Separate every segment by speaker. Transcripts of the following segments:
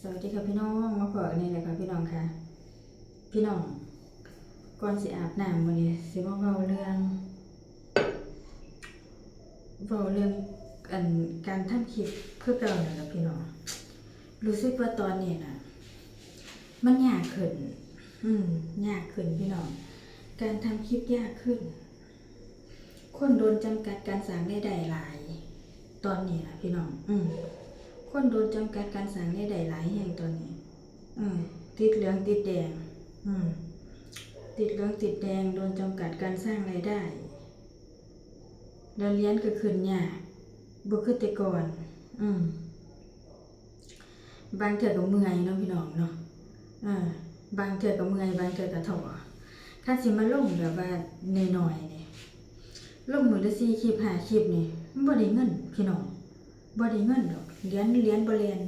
Speaker 1: สวัสดีค่ะพี่น้องมาพบกันนี่แหละค่ะพี่น้องค่ะ พี่น้องก่อนสิอาบน้ำวันนี้สิมาเว้าเรื่องเว้าเรื่องอันการทำคลิปเพื่อเก่าน่ะค่ะพี่น้องรู้สึกว่าตอนนี้น่ะมันยากขึ้น อืมยากขึ้นพี่น้องการทำคลิปยากขึ้น คนโดนจำกัดการสร้างรายได้หลาย ตอนนี้นะพี่น้อง อืม คนโดนจำกัดการสร้างรายได้หลายแห่งตอนนี้ อืมติดเหลืองติดแดง อืมติดเหลืองติดแดงโดนจำกัดการสร้างรายได้แล้วเรียนก็ขึ้นยากบ่คือแต่ก่อน อืมบางเทื่อก็เมื่อยเนาะพี่น้องเนาะอ่าบางเทื่อก็เมื่อยบางเทื่อก็ท้อคันสิมาลงแบบว่าน้อยๆนี่ลงมื้อละ4คลิป5คลิปนี่มันบ่ได้เงินพี่น้องบ่ได้เงินดอก เรียนเรียนบ่เรียน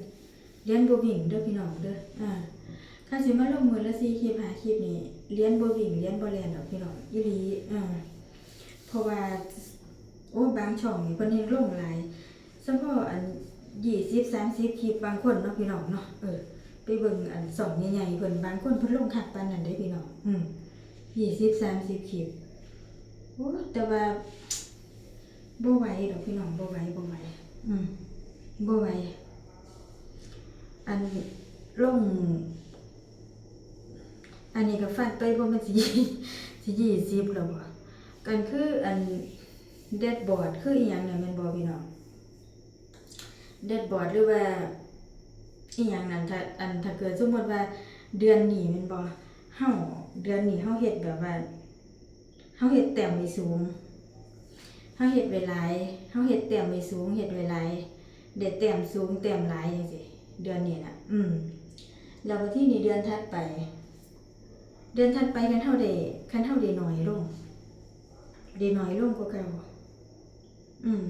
Speaker 1: เรียนบวิ่งเด้อพี่น้องเด้ออ่าคันสิมาลงมือละ4คลิป5คลิปนี่เรียนบวิ่งเรียนบ่เรียนดอกพี่น้องอีหลีอ่าเพราะว่าโอ้บางช่องนี่เพิ่นเฮ็ดลงหลายเฉพาะอัน20 30คลิปบางคนเนาะพี่น้องเนาะเออไปเบิ่งอันสองใหญ่ๆเพิ่นบางคนเพิ่นลงคักปานนั้นเด้พี่น้องอืม20 30คลิปโอ้แต่ว่าบ่ไหวดอกพี่น้องบ่ไหวบ่ไหวอืม บ่ไหวอันลง อันนี้ก็ฟัดไปบ่มันสิสิยี่สิบแล้วบ่กันคืออันเดดบอร์ดคืออีหยังเนี่ยม่นบ่พี่น้องเดดบอร์ดหรือว่าอีหยังนั่นถ้าอันถ้าเกิดสมมติว่าเดือนนี้ม่นบ่เฮาเดือนนี้เฮาเฮ็ดแบบว่าเฮาเฮ็ดแต้มไว้สูงเฮาเฮ็ดไว้หลายเฮาเฮ็ดแต้มไว้สูงเฮ็ดไว้หลาย เด็ดแต้มสูงแต้มหลายจังซี่เดือนนี้นะอืมแล้ววันที่นี้เดือนถัดไป เดือนถัดไปคันเท่าได้คันเท่าได้น้อยลงได้น้อยลงกว่าเก่าอืม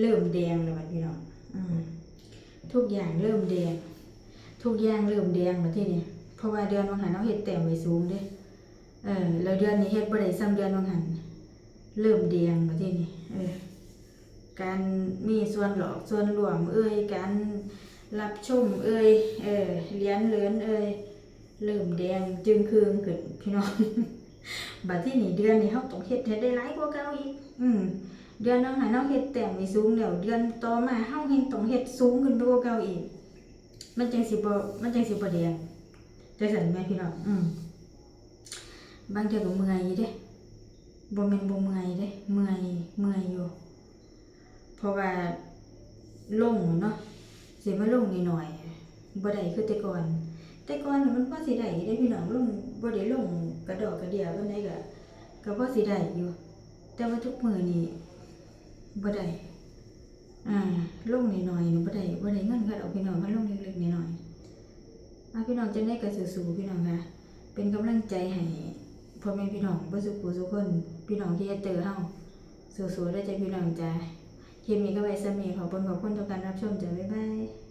Speaker 1: เริ่มแดงแล้วพี่น้องอืม ทุกอย่างเริ่มแดง ทุกอย่างเริ่มแดงมาที่นี่เพราะว่าเดือนวังหันเราเฮ็ดแต้มไว้สูงเด้เออแล้วเดือนนี้เฮ็ดบ่ได้ซ้ำเดือนวังหันเริ่มเดียงมาที่นี่เออการ มีส่วนหลอกส่วนรวมเอ่ยการรับชมเอ่ยเออเลี้ยนเลือนเอ่ยเริ่มแดงจึงคืงขึ้นพี่น้องบัดที่นี่เดือนนี้เฮาต้องเฮ็ดให้ได้หลายกว่าเก่าอีกอืมเดือนนึงหันเฮาเฮ็ดแต้มไว้สูงแล้วเดือนต่อมาเฮาเฮ็ดต้องเฮ็ดสูงขึ้นกว่าเก่าอีก มันจังสิบ่มันจังสิบ่แดงจังซั่นแม่พี่น้องอืมบางเทื่อก็เมื่อยเด้บ่แม่นบ่เมื่อยเด้เมื่อยเมื่อยอยู่ เพราะว่าลงเนาะสิมาลงนิดหน่อยบ่ได้คือแต่ก่อน แต่ก่อนมันพอสิได้อยู่เด้พี่น้องลงบ่ได้ลงกระดอกกระเดียปานใดก็ก็พอสิได้อยู่แต่ว่าทุกมือนี้บ่ได้อ่าลงนิดหน่อยบ่ได้บ่ได้เงินค่ะเอาพี่น้องมาลงเล็กๆน้อยอะพี่น้องจังได๋ก็สู้ๆพี่น้องค่ะเป็นกำลังใจให้พ่อแม่พี่น้องบ่สุขูสุขคนพี่น้องที่จะเจอเฮาสู้ๆได้อจ้ะพี่น้องจ้ะ คลิปนี้ก็ไว้สมีขอบคุณขอบคุณทุกการรับชมจ้ะบ๊ายบาย